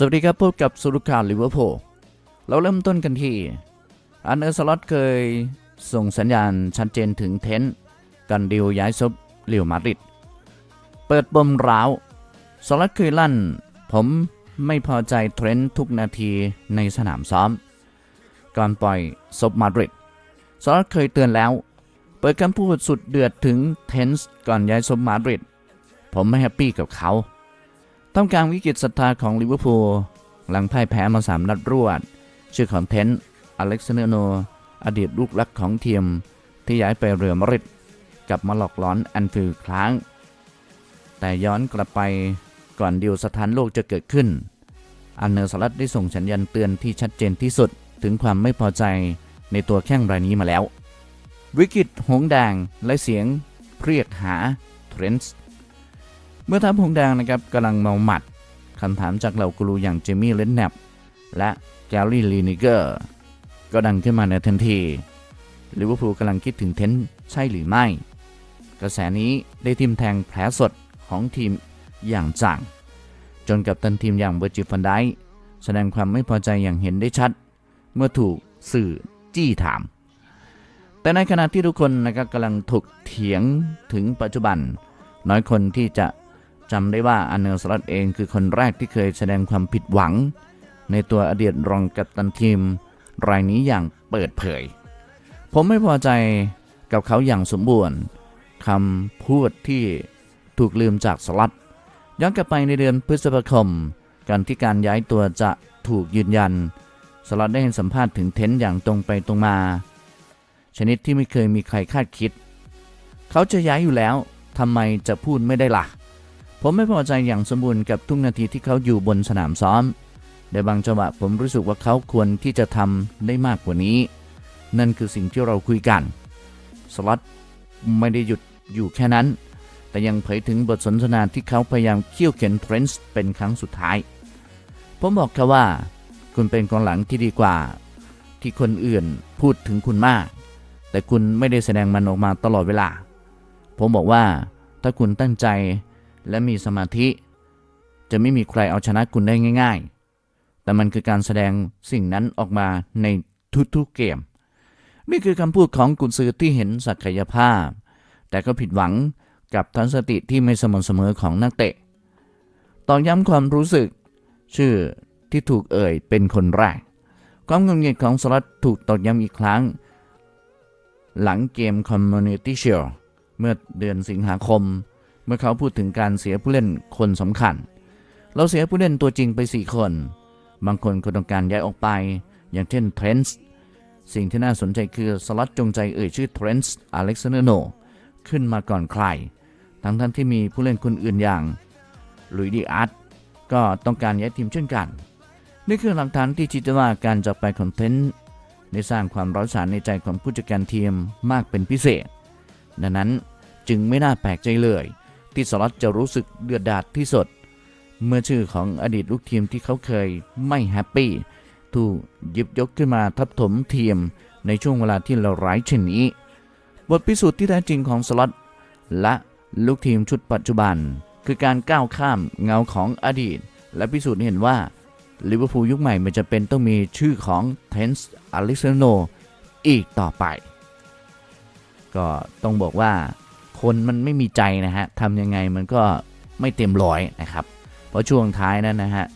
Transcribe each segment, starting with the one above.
สวัสดีครับพบกับสุรุการลิเวอร์พูลเราเริ่มต้นกันที่อันเออร์สล็อตเคยส่งสัญญาณชัดเจนถึงเทนต์กันดิวย้ายซบเรียวมาดริดเปิดปมร้าวสล็อตเคยลั่น ผมไม่พอใจเทรนต์ทุกนาทีในสนามซ้อมก่อนปล่อยซบมาดริดสล็อตเคยเตือนแล้ว เปิดคำพูดสุดเดือดถึงเทนส์ก่อนย้ายซบมาดริดผมไม่แฮปปี้กับเขา ท่ามกลางวิกฤตศรัทธาของลิเวอร์พูลหลังพ่ายแพ้มาสามนัดรวด ชื่อของเทนต์อเล็กซานเดอร์โน อดีตลูกรักของทีมที่ย้ายไปเรือมริดกลับมาหลอกหลอนแอนฟิลด์ครั้ง แต่ย้อนกลับไปก่อนดิวสถานโลกจะเกิดขึ้น อันเนอร์สลัดได้ส่งสัญญาณเตือนที่ชัดเจนที่สุดถึงความไม่พอใจในตัวแข้งรายนี้มาแล้ว วิกฤตหงแดงและเสียงเรียกหาเทรนส์ เมื่อทัพหงแดงนะครับกำลังเมาหมัดคำถามจากเหล่ากูรูอย่างเจมี่เลนแนปและแกลลี่ลีนิเกอร์ก็ดังขึ้นมาในทันทีลิเวอร์พูลกำลังคิดถึงเทนใช่หรือไม่ กระแสนี้ได้ทิมแทงแผลสดของทีมอย่างจัง จนกับตันทีมอย่างเบอร์จิฟันไดแสดงความไม่พอใจอย่างเห็นได้ชัด เมื่อถูกสื่อจี้ถาม แต่ในขณะที่ทุกคนนะครับกำลังถกเถียงถึงปัจจุบัน น้อยคนที่จะ จำได้ว่าอันเนลสลัดเองคือคนแรกที่เคยแสดงความผิดหวัง ในตัวอดีตรองกัปตันทีม รายนี้อย่างเปิดเผย ผมไม่พอใจกับเขาอย่างสมบูรณ์คำพูดที่ถูกลืมจากสลัดย้อนกลับไปในเดือนพฤษภาคมการที่การย้ายตัวจะถูกยืนยัน สลัดได้ให้สัมภาษณ์ถึงเทนต์อย่างตรงไปตรงมา ชนิดที่ไม่เคยมีใครคาดคิด เขาจะย้ายอยู่แล้วทำไมจะพูดไม่ได้ล่ะ ผมไม่พอใจอย่างสมบูรณ์กับทุกนาทีที่เขาอยู่บนสนามซ้อม ในบางจังหวะผมรู้สึกว่าเขาควรที่จะทำได้มากกว่านี้ นั่นคือสิ่งที่เราคุยกัน สล็อตไม่ได้หยุดอยู่แค่นั้น แต่ยังเผยถึงบทสนทนาที่เขาพยายามเคี่ยวเข็นเทรนส์เป็นครั้งสุดท้าย ผมบอกเขาว่า คุณเป็นกองหลังที่ดีกว่า ที่คนอื่นพูดถึงคุณมาก แต่คุณไม่ได้แสดงมันออกมาตลอดเวลา ผมบอกว่าถ้าคุณตั้งใจ และมีสมาธิ จะไม่มีใครเอาชนะคุณได้ง่าย ๆ แต่มันคือการแสดงสิ่งนั้นออกมาในทุกๆเกม นี่คือคำพูดของกุนซือที่เห็นศักยภาพ แต่ก็ผิดหวังกับทัศนคติที่ไม่สม่ำเสมอของนักเตะตอกย้ำความรู้สึก ชื่อที่ถูกเอ่ยเป็นคนแรก ความงุนงิดของสลัดถูกตอกย้ำอีกครั้ง หลังเกม Community Shield เมื่อเดือนสิงหาคม เมื่อเขาพูดถึงการเสียผู้เล่นคนสำคัญ เราเสียผู้เล่นตัวจริงไป 4 คน บางคนก็ต้องการย้ายออกไป อย่างเช่นเทรนส์สิ่งที่น่าสนใจคือสล็อตจงใจเอ่ยชื่อเทรนส์อเล็กซานเดอร์โนขึ้นมาก่อนใคร ทั้งท่านที่มีผู้เล่นคนอื่นอย่างลุยดีอาร์ตก็ต้องการย้ายทีมเช่นกัน นี่คือหลักฐานที่ชี้ว่าการจากไปของเทนส์ได้สร้างความร้อนฉานในใจของผู้จัดการทีมมากเป็นพิเศษ ดังนั้นจึงไม่น่าแปลกใจเลย ที่สล็อตจะรู้สึกเดือดดาลที่สุด เมื่อชื่อของอดีตลูกทีมที่เขาเคยไม่แฮปปี้ถูกหยิบยกขึ้นมาทับถมทีมในช่วงเวลาที่เราร้ายเช่นนี้ บทพิสูจน์ที่แท้จริงของสล็อตและลูกทีมชุดปัจจุบัน คือการก้าวข้ามเงาของอดีต และพิสูจน์เห็นว่าลิเวอร์พูลยุคใหม่มันจะเป็นต้องมีชื่อของเทนส์อเลิซานโนอีกต่อไป ก็ต้องบอกว่า คนมันไม่มีใจนะฮะทำยังไงมันก็ไม่เต็มร้อยนะครับ เพราะช่วงท้ายนั้นนะฮะ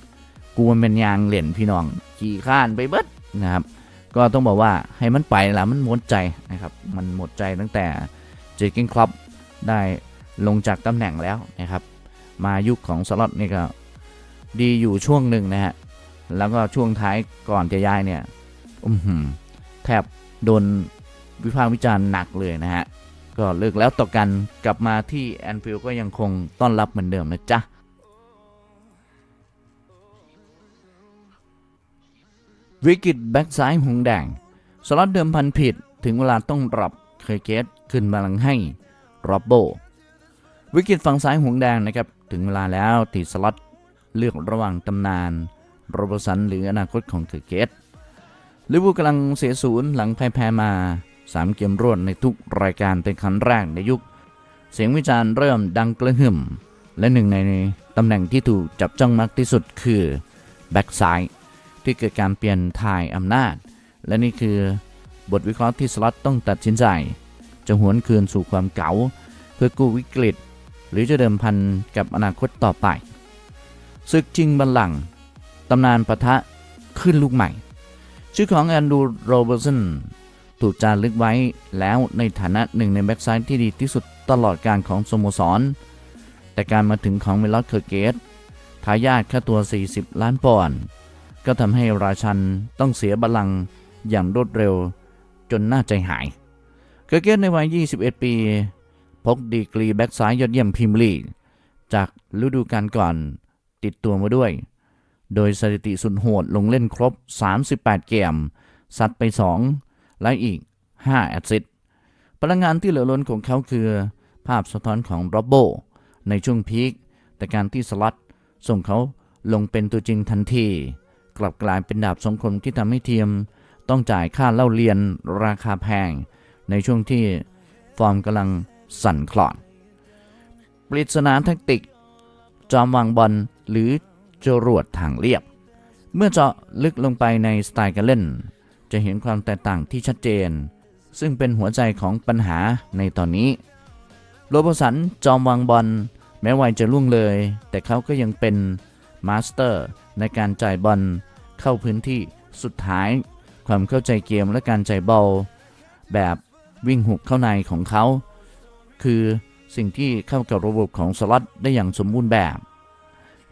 กูมันเป็นยางเหรียญพี่น้องขี่ข้านไปเบิดนะครับ ก็ต้องบอกว่าให้มันไปละมันหมดใจนะครับ มันหมดใจตั้งแต่เจอร์เกนคลับได้ลงจากตำแหน่งแล้วนะครับ มายุคของสล็อตนี่ก็ดีอยู่ช่วงหนึ่งนะฮะแล้วก็ช่วงท้ายก่อนจะย้ายเนี่ยอือหือแทบโดนวิพากษ์วิจารณ์หนักเลยนะฮะ ก็เลิกแล้วต่อกันกลับมาที่แอนฟิลด์ก็ยังคงต้อนรับเหมือนเดิมนะจ๊ะวิกฤตแบ็กซ้ายหงแดงสล็อตเดิมพันผิดถึงเวลาต้องปรับเคยเกตขึ้นมาหลังให้โรอบโบ วิกฤตฝั่งซ้ายหงแดงนะครับ ถึงเวลาแล้วที่สล็อตเลือกระหว่างตำนานโรบสันหรืออนาคตของเคยเกตลิเวอร์พูลกำลังเสียศูนย์หลังพ่ายแพ้มา 3 เกมรวดในทุกรายการเป็นครั้งแรกในยุค เสียงวิจารณ์เริ่มดังกระหึ่ม และหนึ่งในตำแหน่งที่ถูกจับจ้องมากที่สุดคือแบ็กซ้ายที่เกิดการเปลี่ยนถ่ายอำนาจ และนี่คือบทวิเคราะห์ที่สล็อตต้องตัดสินใจ จะหวนคืนสู่ความเก๋าเพื่อกู้วิกฤต หรือจะเดิมพันกับอนาคตต่อไปศึกจริงบัลลังก์ตำนานปะทะขึ้นลูกใหม่ ชื่อของแอนดูโรเบอร์สัน ถูกจารึกไว้แล้วในฐานะหนึ่งในแบ็กซ้ายที่ดีที่สุดตลอดการของสโมสร แต่การมาถึงของเมลอสเคอร์เกตทายาทค่าตัว 40 ล้านปอนด์ก็ทำให้ราชันต้องเสียบัลลังก์อย่างรวดเร็วจนน่าใจหายเคอร์เกตในวัย 21 ปี พกดีกรีแบ็กซ้ายยอดเยี่ยมพรีเมียร์ลีก จากฤดูกาลก่อนติดตัวมาด้วย โดยสถิติสุดโหดลงเล่นครบ 38 เกมซัดไป 2 และอีก 5 แอสซิสต์พลังงานที่เหลือล้นของเขาคือ ภาพสะท้อนของโรบโบในช่วงพีคแต่การที่สล็อตส่งเขาลงเป็นตัวจริงทันที กลับกลายเป็นดาบสองคมที่ทำให้ทีม ต้องจ่ายค่าเล่าเรียนราคาแพง ในช่วงที่ฟอร์มกำลังสั่นคลอน ปริศนาแทคติก จอมวางบอลหรือจรวดทางเรียบ เมื่อเจาะลึกลงไปในสไตล์การเล่น จะเห็นความแตกต่างที่ชัดเจน ซึ่งเป็นหัวใจของปัญหาในตอนนี้ โรบสันจอมวางบอลแม้วัยจะล่วงเลย แต่เขาก็ยังเป็นมาสเตอร์ในการจ่ายบอลเข้าพื้นที่สุดท้าย ความเข้าใจเกมและการจ่ายบอลแบบวิ่งหุกเข้าในของเขา คือสิ่งที่เข้ากับระบบของสล็อตได้อย่างสมบูรณ์แบบ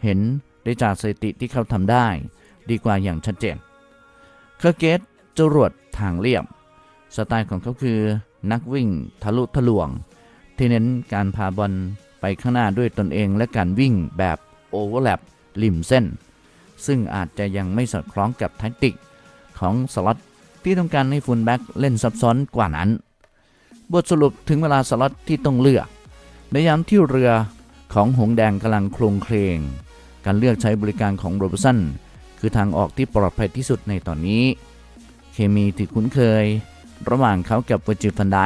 เห็นได้จากสถิติที่เขาทำได้ ดีกว่าอย่างชัดเจนเคอร์เกต จรวดทางเรียบ สไตล์ของเขาคือ นักวิ่งทะลุทะลวง ที่เน้นการพาบอลไปข้างหน้าด้วยตนเองและการวิ่งแบบโอเวอร์แลปริมเส้น ซึ่งอาจจะยังไม่สอดคล้องกับแทคติกของสล็อตที่ต้องการให้ฟูลแบ็กเล่นซับซ้อนกว่านั้น บทสรุปถึงเวลาสล็อตที่ต้องเลือก ในยามที่เรือของหงแดงกำลังโครงเคลงการเลือกใช้บริการของโรบสันคือทางออกที่ปลอดภัยที่สุดในตอนนี้ มีที่คุ้นเคย ระหว่างเขากับเวอร์จิฟันได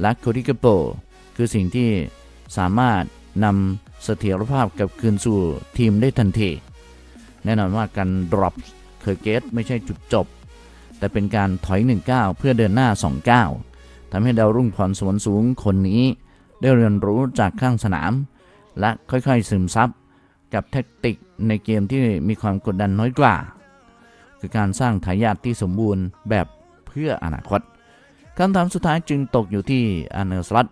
และโคดิกาโป คือสิ่งที่สามารถนำเสถียรภาพกลับคืนสู่ทีมได้ทันที แน่นอนว่าการดรอปเคอร์เกตไม่ใช่จุดจบ แต่เป็นการถอย1ก้าเพื่อเดินหน้า2ก้าทำให้ดาวรุ่งพรสวรรค์สูงคนนี้ ได้เรียนรู้จากข้างสนาม และค่อยๆซึมซับกับแทคติกในเกมที่มีความกดดันน้อยกว่า คือการสร้างทายาทที่สมบูรณ์แบบเพื่ออนาคตคำถามสุดท้ายจึงตกอยู่ที่อาร์เนอร์สลัต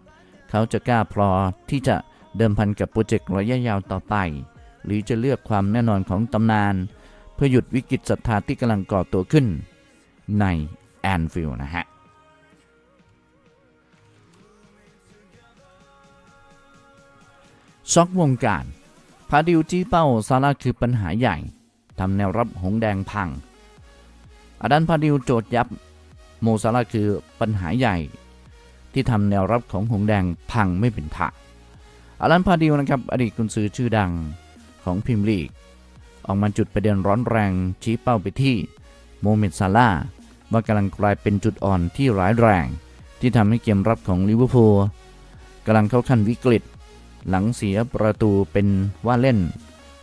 เขาจะกล้าพอที่จะเดิมพันกับโปรเจกต์ระยะยาวต่อไป หรือจะเลือกความแน่นอนของตำนาน เพื่อหยุดวิกฤตศรัทธาที่กำลังก่อตัวขึ้นในแอนฟิลด์นะฮะช็อกวงการพาดิวจี้เป้าซาร่าคือปัญหาใหญ่ทำแนวรับหงแดงพัง อดันพาดิวโจทย์ยับ โมซาร่าคือปัญหาใหญ่ ที่ทำแนวรับของหงแดงพังไม่เป็นท่าอลันพาดิวนะครับอดีตกุนซือชื่อดังของพิมลีก ออกมาจุดประเด็นร้อนแรง ชี้เป้าไปที่โมเมดซาร่าว่ากำลังกลายเป็นจุดอ่อนที่ร้ายแรง ที่ทำให้เกมรับของลิเวอร์พูลกำลังเข้าขั้นวิกฤต หลังเสียประตูเป็นว่าเล่น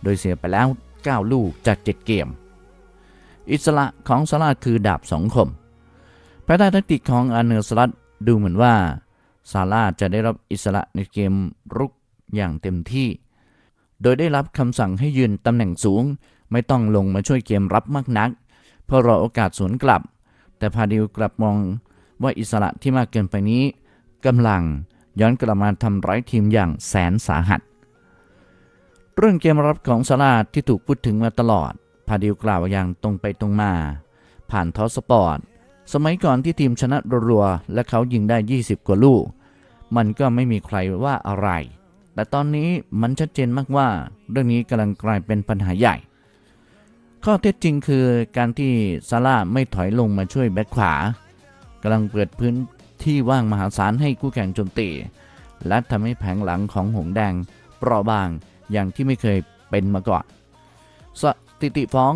โดยเสียไปแล้ว 9 ลูกจาก 7 เกม อิสระของซาร่าคือดาบสองคมภายใต้แทคติกของอาร์เนอร์สลัดดูเหมือนว่าซาร่าจะได้รับอิสระในเกมรุกอย่างเต็มที่ โดยได้รับคำสั่งให้ยืนตำแหน่งสูง ไม่ต้องลงมาช่วยเกมรับมากนัก เพื่อรอโอกาสสวนกลับ แต่พาดิวกลับมองว่าอิสระที่มากเกินไปนี้กำลังย้อนกลับมาทำร้ายทีมอย่างแสนสาหัส เรื่องเกมรับของซาร่าที่ถูกพูดถึงมาตลอด พาดิวกล่าวอย่างตรงไปตรงมา ผ่านทอสปอร์ต สมัยก่อนที่ทีมชนะรัวๆและเขายิงได้ 20 กว่าลูก มันก็ไม่มีใครว่าอะไร แต่ตอนนี้มันชัดเจนมากว่า เรื่องนี้กำลังกลายเป็นปัญหาใหญ่ ข้อเท็จจริงคือการที่ซาร่าไม่ถอยลงมาช่วยแบ็คขวากำลังเปิดพื้นที่ว่างมหาศาลให้คู่แข่งโจมตี และทำให้แผงหลังของหงแดงเปราะบางอย่างที่ไม่เคยเป็นมาก่อน สถิติฟ้อง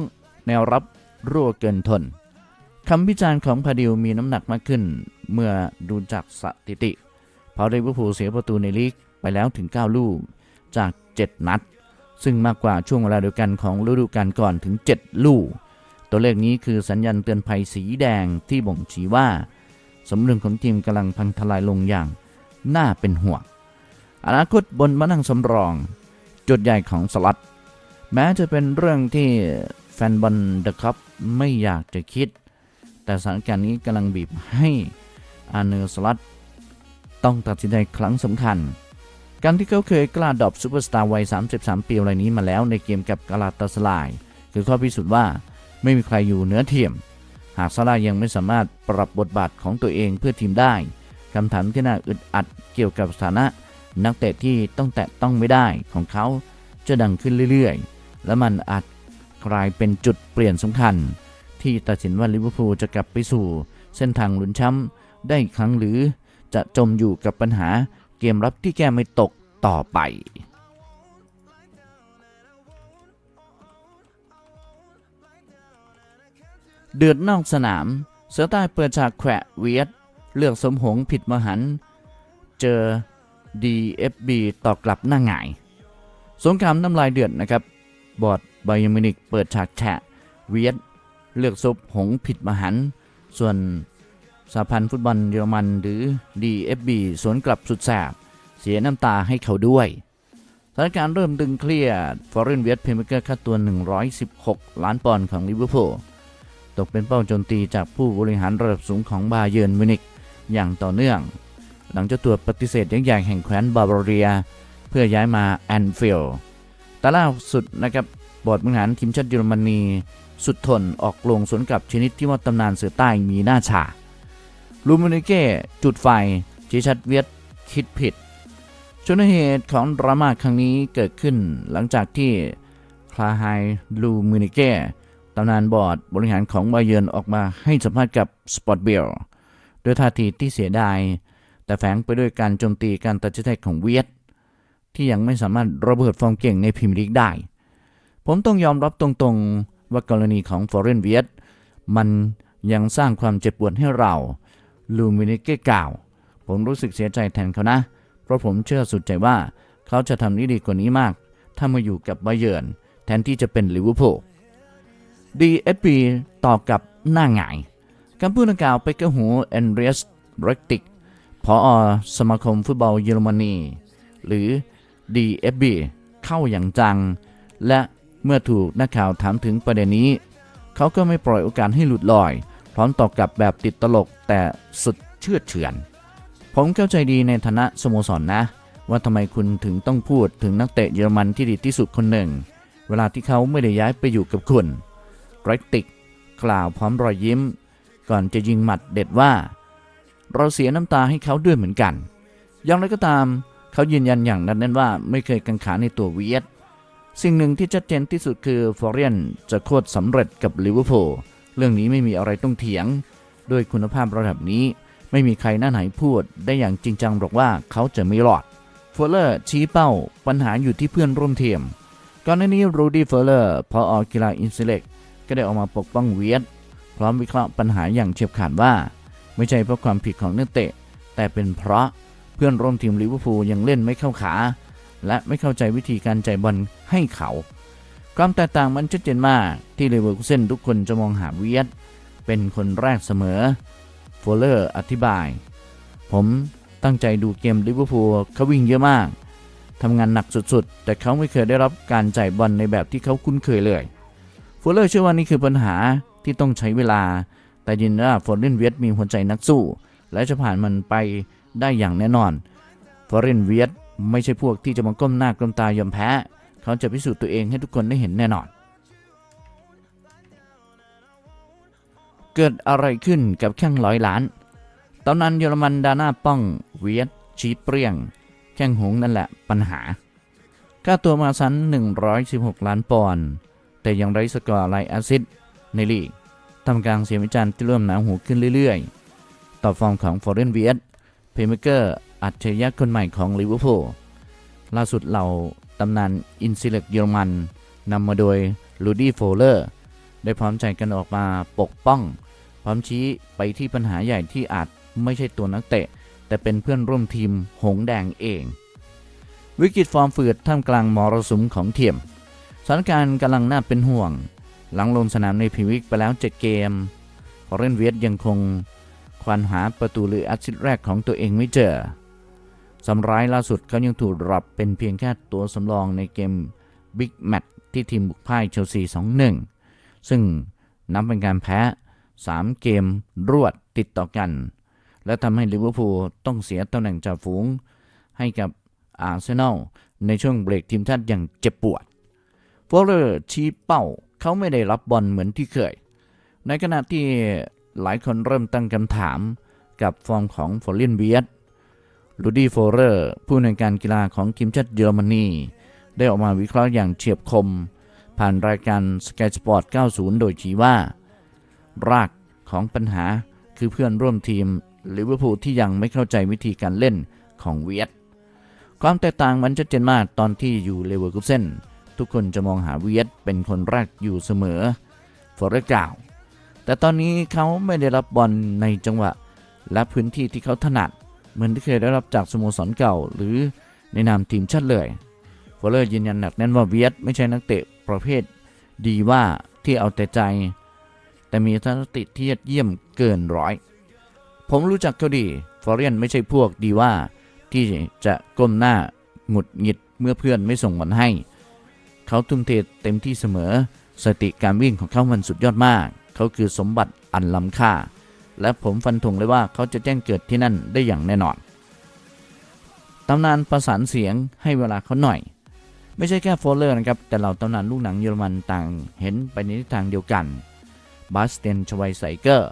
แนวรับรั่วเกินทนคำวิจารณ์ของพาดิวมีน้ำหนักมากขึ้น เมื่อดูจากสถิติ เพราะลิเวอร์พูลเสียประตูในลีกไปแล้วถึง 9 ลูกจาก 7 นัด ซึ่งมากกว่าช่วงเวลาเดียวกันของฤดูกาลก่อนถึง 7 ลูก ตัวเลขนี้คือสัญญาณเตือนภัยสีแดงที่บ่งชี้ว่า สมดุลของทีมกำลังพังทลายลงอย่างน่าเป็นห่วงอนาคตบนมานั่งสำรอง จุดใหญ่ของสล็อต แม้จะเป็นเรื่องที่แฟนบอลเดอะคัพไม่อยากจะคิด แต่สถานการณ์นี้กำลังบีบให้อาเนอร์สล็อตต้องตัดสินใจครั้งสำคัญ การที่เขาเคยกล้าดรอปซูเปอร์สตาร์วัย 33 ปีรายนี้มาแล้วในเกมกับกาลาตาสลาย คือข้อพิสูจน์ว่าไม่มีใครอยู่เหนือเทียมหากซาร่ายังไม่สามารถปรับบทบาทของตัวเองเพื่อทีมได้คำถามที่น่าอึดอัดเกี่ยวกับสถานะ นักเตะที่ต้องแตะต้องไม่ได้ของเขาจะดังขึ้นเรื่อยๆ และมันอาจกลายเป็นจุดเปลี่ยนสำคัญ ที่ตัดสินว่าลิเวอร์พูลจะกลับไปสู่ เส้นทางลุ้นแชมป์ได้อีกครั้งหรือจะจมอยู่กับปัญหาเกมรับที่แก้ไม่ตกต่อไปเดือดนอกสนาม เสือใต้เปิดฉากแขวะเวียด เลือกสมหงผิดมหัน เจอ DFB ต่อกลับหน้าหงาย สงครามน้ำลายเดือดนะครับ บอร์ดไบยมินิกเปิดฉากแฉะเวียดเลือกซุบหงผิดมหันต์ส่วนสหพันธ์ฟุตบอลเยอรมันหรือ DFB สวนกลับสุดแสบ เสียน้ำตาให้เขาด้วยสถานการณ์เริ่มดึงเคลียร์ฟอร์เรนเวียดเพมเกอร์ค่าตัว 116 ล้านปอนด์ของลิเวอร์พูลตกเป็นเป้าโจมตีจากผู้บริหารระดับสูงของบาเยิร์นมิวนิกอย่างต่อเนื่อง หลังเจ้าตัวปฏิเสธยักใหญ่แห่งแคว้นบาบาเรีย เพื่อย้ายมาแอนฟิลด์ แต่ล่าสุดนะครับบอร์ดบริหารทีมชาติเยอรมนีสุดทนออกลงสวนกลับชนิดที่ว่าตำนานเสือใต้มีหน้าฉาลูมินิเก้จุดไฟชี้ชัดเวียดคิดผิดชนเหตุของดราม่าครั้งนี้เกิดขึ้นหลังจากที่คลาไฮลูมินิเก้ตำนานบอร์ดบริหารของบาเยนออกมาให้สัมภาษณ์กับสปอร์ตเบลด้วยท่าทีที่เสียดาย แต่แฝงไปด้วยการโจมตีการตัดสินใจของเวียด ที่ยังไม่สามารถระเบิดฟอร์มเก่งในพรีเมียร์ลีกได้ ผมต้องยอมรับตรงๆว่ากรณีของฟอร์เรนเวียดมันยังสร้างความเจ็บปวดให้เรา ลูมินิเก้กล่าว ผมรู้สึกเสียใจแทนเขานะ เพราะผมเชื่อสุดใจว่าเขาจะทำได้ดีกว่านี้มาก ถ้ามาอยู่กับบาเยิร์นแทนที่จะเป็นลิเวอร์พูล DFB ต่อกับหน้าหงายคำพูดดังกล่าวไปกระหูแอนเดรียสเรกติกพออสมาคมฟุตบอลเยอรมนี หรือ DFB เข้าอย่างจัง และเมื่อถูกนักข่าวถามถึงประเด็นนี้ เขาก็ไม่ปล่อยโอกาสให้หลุดลอย พร้อมตอบกลับแบบติดตลกแต่สุดเชื่อเฉือน ผมเข้าใจดีในฐานะสโมสรนนะ ว่าทำไมคุณถึงต้องพูดถึงนักเตะเยอรมันที่ดีที่สุดคนหนึ่ง เวลาที่เขาไม่ได้ย้ายไปอยู่กับคุณเรติกกล่าวพร้อมรอยยิ้ม ก่อนจะยิงหมัดเด็ดว่า เราเสียน้ำตาให้เขาด้วยเหมือนกันอย่างไรก็ตาม เขายืนยันอย่างนั้นแน่นว่าไม่เคยกังขาในตัวเวียด สิ่งหนึ่งที่ชัดเจนที่สุดคือฟอร์เรียนจะโคตรสำเร็จกับลิเวอร์พูลเรื่องนี้ไม่มีอะไรต้องเถียง ด้วยคุณภาพระดับนี้ ไม่มีใครหน้าไหนพูดได้อย่างจริงจังหรอกว่าเขาจะไม่รอดฟอร์เลอร์ชี้เป้า ปัญหาอยู่ที่เพื่อนร่วมทีมก่อนหน้านี้รูดี้เฟอร์เลอร์พออกีฬาอินเซเล็กก็ได้ออกมาปกป้องเวียดพร้อมวิเคราะห์ปัญหาอย่างเฉียบขาดว่า ไม่ใช่เพราะความผิดของนักเตะ แต่เป็นเพราะ เพื่อนร่วมทีมลิเวอร์พูลยังเล่นไม่เข้าขา และไม่เข้าใจวิธีการจ่ายบอลให้เขา ความแตกต่างมันชัดเจนมากที่เลเวอร์คูเซนทุกคนจะมองหาเวียดเป็นคนแรกเสมอโฟเลอร์อธิบาย ผมตั้งใจดูเกมลิเวอร์พูลเขาวิ่งเยอะมากทำงานหนักสุดๆ แต่เขาไม่เคยได้รับการจ่ายบอลในแบบที่เขาคุ้นเคยเลยฟูเลอร์เชื่อว่านี่คือปัญหาที่ต้องใช้เวลา แต่ยินว่าฟอร์เรนเวียดมีหัวใจนักสู้ และจะผ่านมันไป ได้อย่างแน่นอนฟอร์เรนเวียดไม่ใช่พวกที่จะมาก้มหน้าก้มตายอมแพ้ เขาจะพิสูจน์ตัวเองให้ทุกคนได้เห็นแน่นอน เกิดอะไรขึ้นกับแข้งร้อยล้าน ตอนนั้นเยอรมันดาน้าป้องเวียดชีเปรียง แข้งหงนั่นแหละปัญหา ค่าตัวมาซัน 116 ล้านปอนด์ แต่ยังไร้สกอร์ไลแอซิดในลีกทำกลางเสียงวิจารณ์ที่เริ่มหนาหูขึ้นเรื่อยๆ ต่อฟอร์มของฟอร์เรนเวียด เพย์เมเกอร์อัจฉริยะคนใหม่ของลิเวอร์พูลล่าสุดเหล่าตำนานอินซิเล็กเยอรมันนำมาโดยลูดี้โฟเลอร์ได้พร้อมใจกันออกมาปกป้อง พร้อมชี้ไปที่ปัญหาใหญ่ที่อาจไม่ใช่ตัวนักเตะ แต่เป็นเพื่อนร่วมทีมหงแดงเอง วิกฤตฟอร์มฝืดท่ามกลางมรสุมของเทียมสถานการณ์กำลังน่าเป็นห่วง หลังลงสนามในพรีเมียร์ลีกไปแล้ว 7 เกมฟอเรนเวียดยังคง ควานหาประตูหรืออสซิสต์แรกของตัวเองไม่เจอสำร้ายล่าสุดเขายังถูกรับเป็นเพียงแค่ตัวสำรองในเกมบิ๊กแมตช์ที่ทีมบุกพ่ายเชลซี 2-1 ซึ่งนับเป็นการแพ้ 3 เกมรวดติดต่อกัน และทำให้ลิเวอร์พูลต้องเสียตำแหน่งจ่าฝูง ให้กับอาร์เซนอลในช่วงเบรกทีมชาติอย่างเจ็บปวดฟอร์เรอร์ชี้เป้าเขาไม่ได้รับบอลเหมือนที่เคย ในขณะที่ หลายคนเริ่มตั้งคำถามกับฟอร์มของฟอร์เลียนเวียดลูดี้โฟเรอร์ ผู้ในการกีฬาของทีมชาติเยอรมนี ได้ออกมาวิเคราะห์อย่างเฉียบคม ผ่านรายการ Sky Sport 90 โดยชี้ว่า รากของปัญหาคือเพื่อนร่วมทีมลิเวอร์พูลที่ยังไม่เข้าใจวิธีการเล่นของเวียด ความแตกต่างมันชัดเจนมากตอนที่อยู่เลเวอร์คูเซนทุกคนจะมองหาเวียดเป็นคนแรกอยู่เสมอฟอเรกล่าว แต่ตอนนี้เขาไม่ได้รับบอลในจังหวะ และพื้นที่ที่เขาถนัด เหมือนที่เคยได้รับจากสโมสรเก่า หรือในนามทีมชาติเลยฟอเลอร์ยืนยันหนักแน่นว่าเวียดไม่ใช่นักเตะประเภท ดีว่าที่เอาแต่ใจ แต่มีทัศนคติที่ยอดเยี่ยมเกินร้อย ผมรู้จักเขาดีฟอเรียนไม่ใช่พวกดีว่าที่จะก้มหน้าหงุดหงิดเมื่อเพื่อนไม่ส่งบอลให้ เขาทุ่มเทเต็มที่เสมอ สติการวิ่งของเขามันสุดยอดมาก เขาคือสมบัติอันล้ำค่า และผมฟันธงเลยว่าเขาจะแจ้งเกิดที่นั่นได้อย่างแน่นอนตำนานประสานเสียงให้เวลาเขาหน่อย ไม่ใช่แค่โฟลเลอร์นะครับ แต่เหล่าตำนานลูกหนังเยอรมันต่างเห็นไปในทิศทางเดียวกันบาสเตนชไวไซเกอร์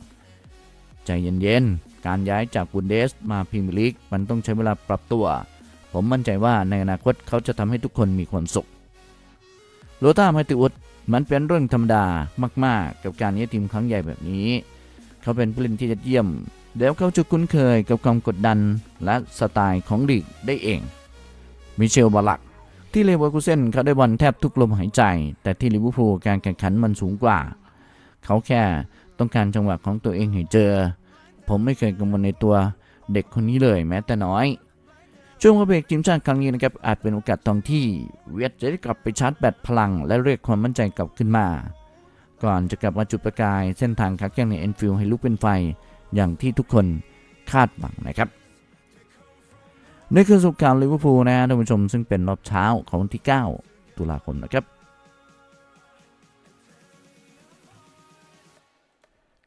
ใจเย็นๆ การย้ายจากบุนเดสมาพรีเมียร์ลีกมันต้องใช้เวลาปรับตัว ผมมั่นใจว่าในอนาคตเขาจะทำให้ทุกคนมีความสุขโลต้าไมติอุด มันเป็นเรื่องธรรมดามาก ๆ กับการย้ายทีมครั้งใหญ่แบบนี้ เขาเป็นผู้เล่นที่ยอดเยี่ยมแล้วเขาจะคุ้นเคยกับความกดดันและสไตล์ของลีกได้เอง มิเชลบาลัก ที่เลเวอร์คูเซนเขาได้บอลแทบทุกลมหายใจ แต่ที่ลิเวอร์พูลการแข่งขันมันสูงกว่า เขาแค่ต้องการจังหวะของตัวเองให้เจอ ผมไม่เคยกังวลในตัวเด็กคนนี้เลยแม้แต่น้อย ช่วงพักเบรกทีมชาติครั้งนี้นะครับอาจเป็นโอกาสทองที่เวียดจะได้กลับไปชาร์จแบตพลัง และเรียกความมั่นใจกลับขึ้นมา ก่อนจะกลับมาจุดประกายเส้นทางคักแข่งในเอ็นฟิลให้ลุกเป็นไฟอย่างที่ทุกคนคาดหวังนะครับนี่คือสุขการลิเวอร์พูลนะฮะท่านผู้ชมซึ่งเป็นรอบเช้าของวันที่ 9 ตุลาคมนะครับ